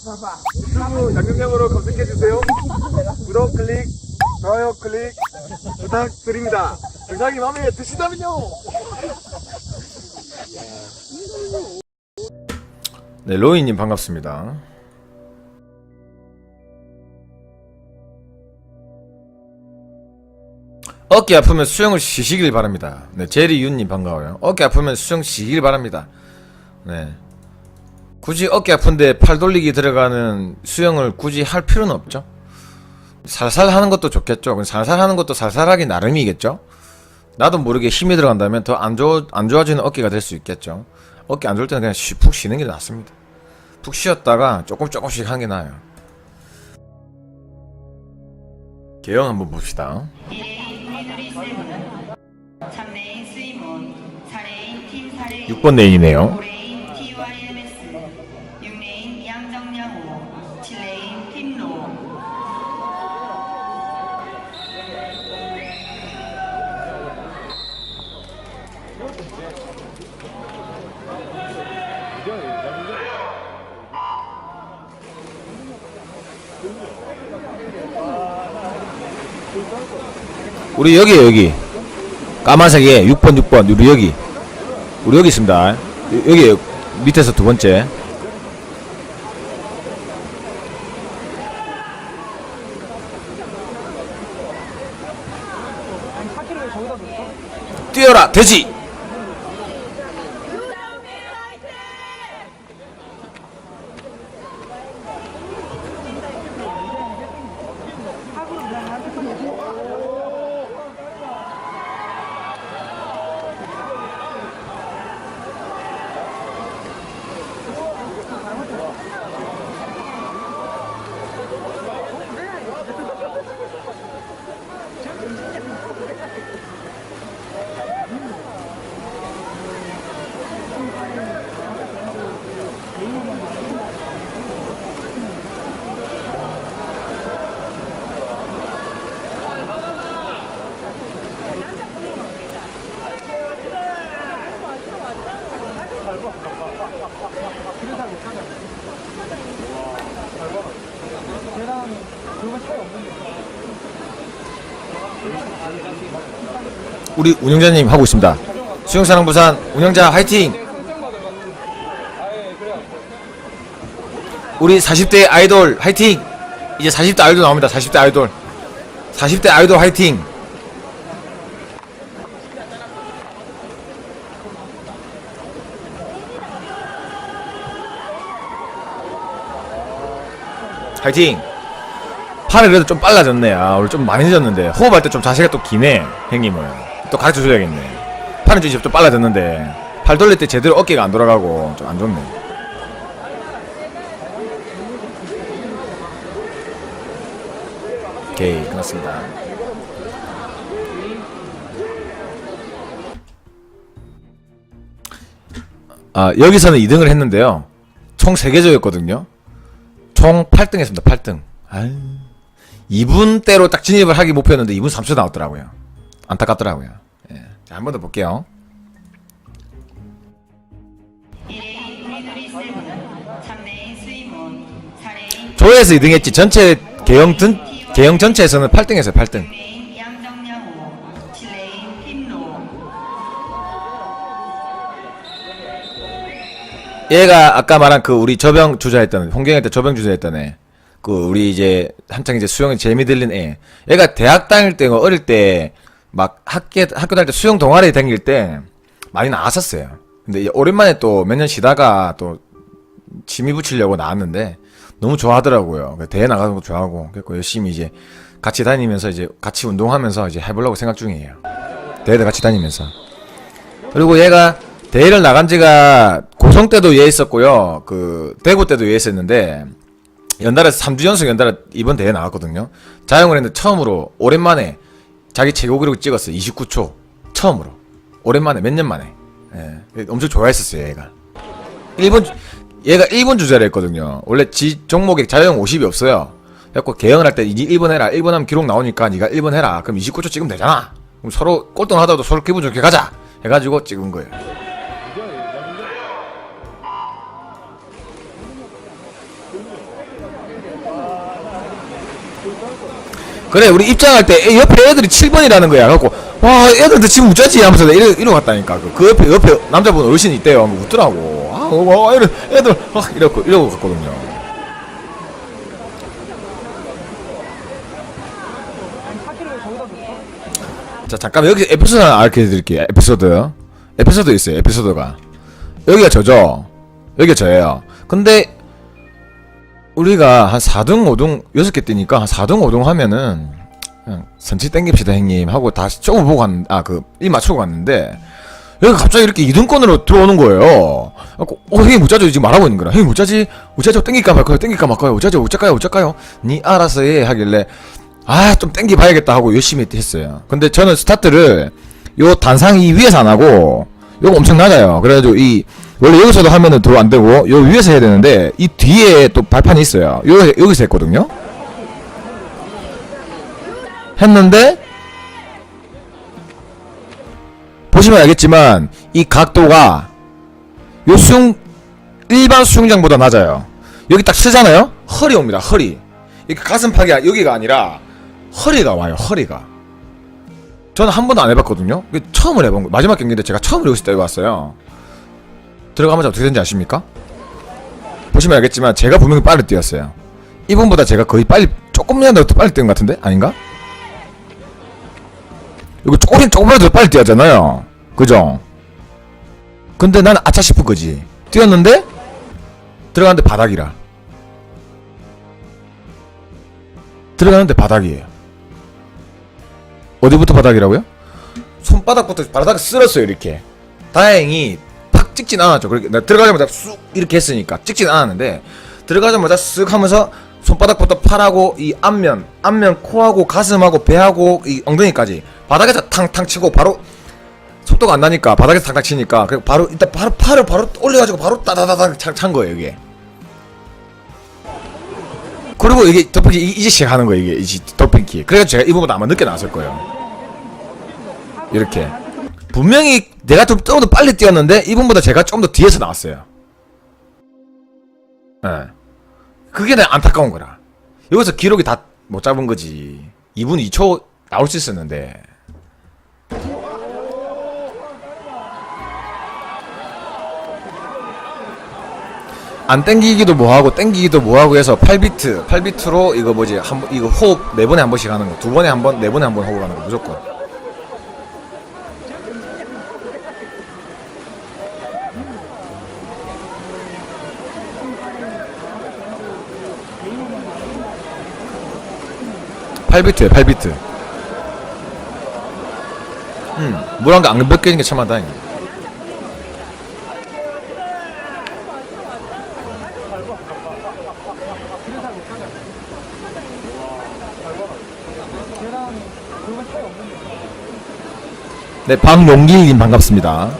유튜브 양념장으로 검색해주세요. 구독 클릭, 좋아요 클릭 부탁드립니다. 영상이 마음에 드시다면요. 네, 로이님 반갑습니다. 어깨 아프면 수영을 쉬시길 바랍니다. 네, 제리 윤님 반가워요. 어깨 아프면 수영 쉬길 바랍니다. 네. 굳이 어깨 아픈데 팔 돌리기 들어가는 수영을 굳이 할 필요는 없죠. 살살 하는 것도 좋겠죠. 살살 하는 것도 살살하기 나름이겠죠. 나도 모르게 힘이 들어간다면 더 안 좋아, 안 좋아지는 어깨가 될 수 있겠죠. 어깨 안 좋을 때는 그냥 쉬, 푹 쉬는 게 낫습니다. 푹 쉬었다가 조금 조금씩 하는 게 나아요. 개영 한번 봅시다. 테두리 세븐 참내인 스이몬 사례인 팀 사례 6번 레인이네요. 우리 여기에요 여기. 까만색에 6번 6번. 우리 여기. 우리 여기 있습니다. 여- 여기 밑에서 두 번째. 뛰어라 돼지 우리 운영자님 하고 있습니다. 수영사랑 부산 운영자 화이팅! 우리 40대 아이돌 화이팅! 이제 40대 아이돌 나옵니다. 40대 아이돌. 40대 아이돌 화이팅! 화이팅 팔이 그래도 좀 빨라졌네. 아 오늘 좀 많이 늦었는데. 호흡할 때 좀 자세가 또 기네 형님은 또 가르쳐 줘야겠네. 팔은 좀, 좀 빨라졌는데. 팔 돌릴 때 제대로 어깨가 안 돌아가고 좀 안 좋네. 오케이 끝났습니다. 아 여기서는 2등을 했는데요. 총 3개 조였거든요. 총 8등 했습니다 8등. 아유 2분대로 딱 진입을 하기 목표였는데 2분 3초 나왔더라고요. 안타깝더라고요. 예. 자, 한 번 더 볼게요. 1레인 테두리 세븐 참내인 스이몬 사례인 조회에서 2등 했지. 전체 개영 든 개영 전체에서는 8등 했어요 8등. 6레인 양정양호 7레인 팀로 얘가 아까 말한 그 우리 저병 주자했던 홍경할 때 저병 주자했던 애. 그 우리 이제 한창 이제 수영에 재미 들린 애. 얘가 대학 다닐 때 어릴 때 막 학교 학교 다닐 때 수영 동아리 다닐 때 많이 나왔었어요. 근데 오랜만에 또 몇 년 쉬다가 또 취미 붙이려고 나왔는데 너무 좋아하더라고요. 그래서 대회 나가는 거 좋아하고 그래서 열심히 이제 같이 다니면서 이제 같이 운동하면서 이제 해보려고 생각 중이에요. 대회도 같이 다니면서. 그리고 얘가 대회를 나간 지가 고성 때도 얘 있었고요. 그 대구 때도 얘 있었는데 연달아서 3주 연속 연달아 이번 대회 나왔거든요. 자영을 했는데 처음으로 오랜만에 자기 최고 기록 찍었어요. 29초. 처음으로. 오랜만에 몇 년 만에. 예. 엄청 좋아했었어요, 얘가. 일본 주- 얘가 일본 주자를 했거든요. 원래 지 종목에 자영 50이 없어요. 그래갖고 개연을 할때 이제 1번 해라. 1번 하면 기록 나오니까 네가 1번 해라. 그럼 29초 찍으면 되잖아. 그럼 서로 꼴등하다도 서로 기분 좋게 가자. 해가지고 찍은 거예요. 그래 우리 입장할 때 애- 옆에 애들이 7번이라는 거야. 갖고 와 애들도 지금 우짜지 하면서 내가 이러, 이러고 갔다니까. 그, 그 옆에 옆에 남자분 어르신이 있대요. 웃더라고. 아 와, 애들 애들 아, 이러고 이러고 갔거든요. 자 잠깐 여기 에피소드 하나 알려 드릴게요. 에피소드. 에피소드 있어요 에피소드가. 여기가 저죠? 여기가 저예요. 근데 우리가 한 4등 5등 6개 뛰니까 한 4등 5등 하면은 그냥 선치 땡깁시다 형님 하고 다시 쪼고 보고 갔, 아그 일 맞추고 갔는데 여기 갑자기 이렇게 2등권으로 들어오는 거예요. 그래갖고 어 형님 못자죠 지금 말하고 있는 거라. 형님 못자지 못자죠 땡길까 말까요 땡길까 말까요 못자죠 못자까요 못자까요 니 알아서 해 하길래 아 좀 땡기 봐야겠다 하고 열심히 했어요. 근데 저는 스타트를 요 단상 이 위에서 안 하고 요거 엄청 낮아요. 그래가지고 이 원래 여기서도 하면은 더안 되고 요 위에서 해야 되는데 이 뒤에 또 발판이 있어요. 요 여기서 했거든요. 했는데 보시면 알겠지만 이 각도가 요 수영 일반 수영장보다 낮아요. 여기 딱 쓰잖아요. 허리 옵니다. 허리. 이렇게 가슴팍이 여기가 아니라 허리가 와요. 허리가. 저는 한 번도 안 해봤거든요. 처음으로 해본 거. 마지막 경기 때 제가 처음으로 여기서 뛰어왔어요. 들어가면서 어떻게 된지 아십니까? 보시면 알겠지만 제가 분명히 빨리 뛰었어요. 이분보다 제가 거의 빨리 조금이라도 더 빨리 뛰은 것 같은데 아닌가? 이거 조금 조금이라도 더 빨리 뛰었잖아요. 그죠? 근데 나는 아차 싶은 거지. 뛰었는데 들어가는데 바닥이라. 들어가는데 바닥이에요. 어디부터 바닥이라고요? 손바닥부터 바닥을 쓸었어요 이렇게. 다행히 팍 찍진 않았죠. 그렇게 들어가자마자 쑥 이렇게 했으니까 찍진 않았는데 들어가자마자 쓱 하면서 손바닥부터 팔하고 이 앞면, 앞면 코하고 가슴하고 배하고 이 엉덩이까지 바닥에서 탕탕 치고 바로 속도가 안 나니까 바닥에서 탕탕 치니까 그리고 바로 일단 바로 팔을 바로 올려가지고 바로 따다다닥 찬, 찬 거예요 이게. 그리고 이게 덮핑키 이- 이제 시작하는 거예요 이게 이제 덮핑키. 그래서 제가 이 부분 아마 늦게 나왔을 거예요. 이렇게 분명히 내가 좀 더 빨리 뛰었는데 이분보다 제가 좀 더 뒤에서 나왔어요. 예. 그게 내 안타까운 거라. 여기서 기록이 다 못 잡은 거지. 2분 2초 나올 수 있었는데. 안 땡기기도 뭐하고 땡기기도 뭐하고 해서 8비트 8비트로 이거 뭐지 한 번- 이거 호흡 네 번에 한 번씩 하는 거 두 번에 한 번 네 번에 한 번 호흡하는 거 무조건 팔비트에요 8비트 음, 물한 거안 벗기는 게참 다행이야 네, 박용길님 반갑습니다.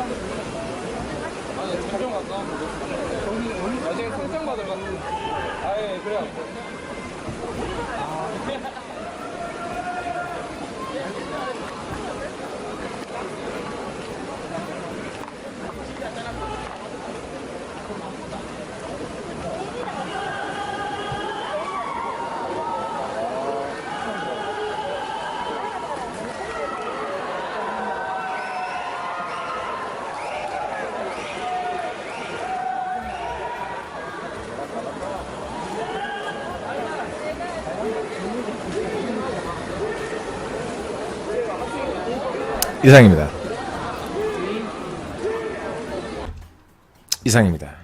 이상입니다. 이상입니다.